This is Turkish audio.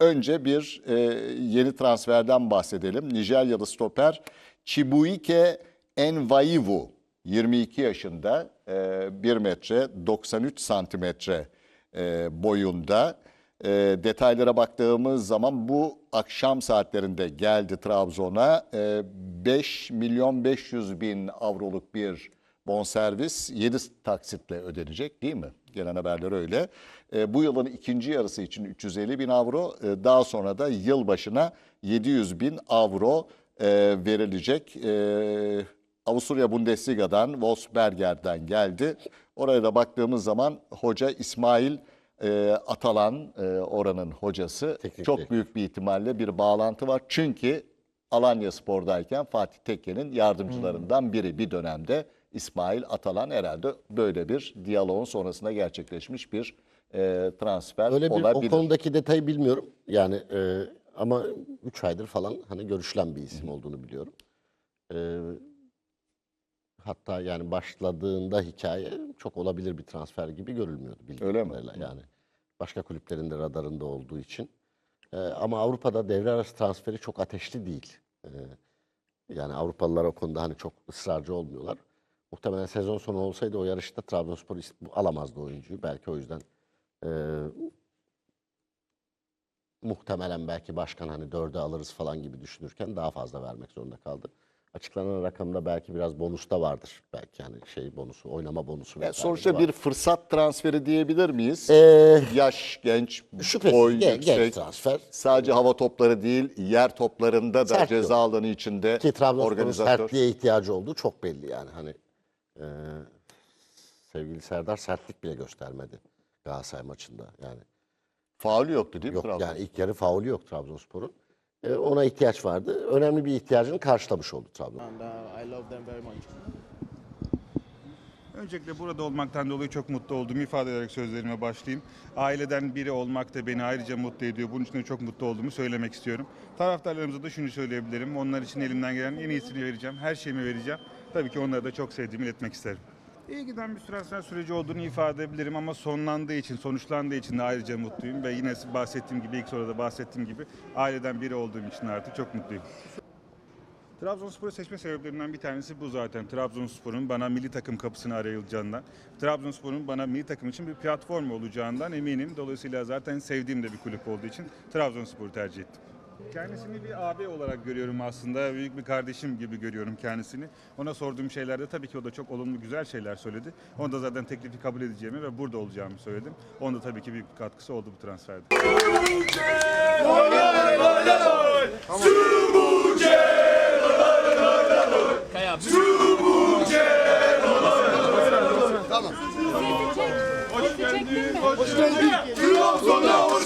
önce bir e, yeni transferden bahsedelim. Nijeryalı stoper Chibuike Envaivu 22 yaşında e, 1 metre 93 santimetre e, boyunda. E, detaylara baktığımız zaman bu akşam saatlerinde geldi Trabzon'a. E, 5 milyon 500 bin avroluk bir bonservis 7 taksitle ödenecek değil mi? Gelen haberler öyle. E, bu yılın ikinci yarısı için 350 bin avro, e, daha sonra da yıl başına 700 bin avro e, verilecek. E, Avusturya Bundesliga'dan, Wolfsberger'den geldi. Oraya da baktığımız zaman hoca İsmail e, Atalan, e, oranın hocası. Teknik Çok direktör. büyük bir ihtimalle bir bağlantı var. Çünkü Alanya Spor'dayken Fatih Tekke'nin yardımcılarından biri bir dönemde İsmail Atalan herhalde böyle bir diyaloğun sonrasında gerçekleşmiş bir e, transfer Öyle bir olabilir. o konudaki detayı bilmiyorum. Yani e, ama 3 aydır falan hani görüşülen bir isim olduğunu biliyorum. E, hatta yani başladığında hikaye çok olabilir bir transfer gibi görülmüyordu bildiğim Öyle mi? kadarıyla. Yani başka kulüplerin de radarında olduğu için. E, ama Avrupa'da devre arası transferi çok ateşli değil. E, yani Avrupalılar o konuda hani çok ısrarcı olmuyorlar. Muhtemelen sezon sonu olsaydı o yarışta Trabzonspor alamazdı oyuncuyu. Belki o yüzden e, muhtemelen belki başkan hani dörde alırız falan gibi düşünürken daha fazla vermek zorunda kaldı. Açıklanan rakamda belki biraz bonus da vardır. Belki yani şey bonusu, oynama bonusu. Yani sonuçta var. bir fırsat transferi diyebilir miyiz? Ee, Yaş, genç, şüphesiz boy gen- yüksek. genç transfer. Sadece hava topları değil, yer toplarında da Sert ceza alanı içinde Ki organizatör. sertliğe ihtiyacı olduğu çok belli yani. Hani e, sevgili Serdar sertlik bile göstermedi Galatasaray maçında. Yani Faulü yoktu değil mi yok Trabzon? yani ilk yarı faulü yok Trabzonspor'un. E, ona ihtiyaç vardı. Önemli bir ihtiyacını karşılamış oldu Trabzon. and uh, I love them very much. Öncelikle burada olmaktan dolayı çok mutlu olduğumu ifade ederek sözlerime başlayayım. Aileden biri olmak da beni ayrıca mutlu ediyor. Bunun için de çok mutlu olduğumu söylemek istiyorum. Taraftarlarımıza da şunu söyleyebilirim. Onlar için elimden gelen en iyisini vereceğim. Her şeyimi vereceğim. Tabii ki onları da çok sevdiğimi iletmek isterim. İyi giden bir transfer süreci olduğunu ifade edebilirim ama sonlandığı için, sonuçlandığı için de ayrıca mutluyum. Ve yine bahsettiğim gibi, ilk soruda bahsettiğim gibi aileden biri olduğum için artık çok mutluyum. Trabzonspor'u seçme sebeplerinden bir tanesi bu zaten. Trabzonspor'un bana milli takım kapısını arayılacağından, Trabzonspor'un bana milli takım için bir platform olacağından eminim. Dolayısıyla zaten sevdiğim de bir kulüp olduğu için Trabzonspor'u tercih ettim. Kendisini bir abi olarak görüyorum aslında. Büyük bir kardeşim gibi görüyorum kendisini. Ona sorduğum şeylerde tabii ki o da çok olumlu güzel şeyler söyledi. Onda da zaten teklifi kabul edeceğimi ve burada olacağımı söyledim. Onda tabii ki büyük bir katkısı oldu bu transferde. Hoş Hoş geldin. Trabzon'a hoş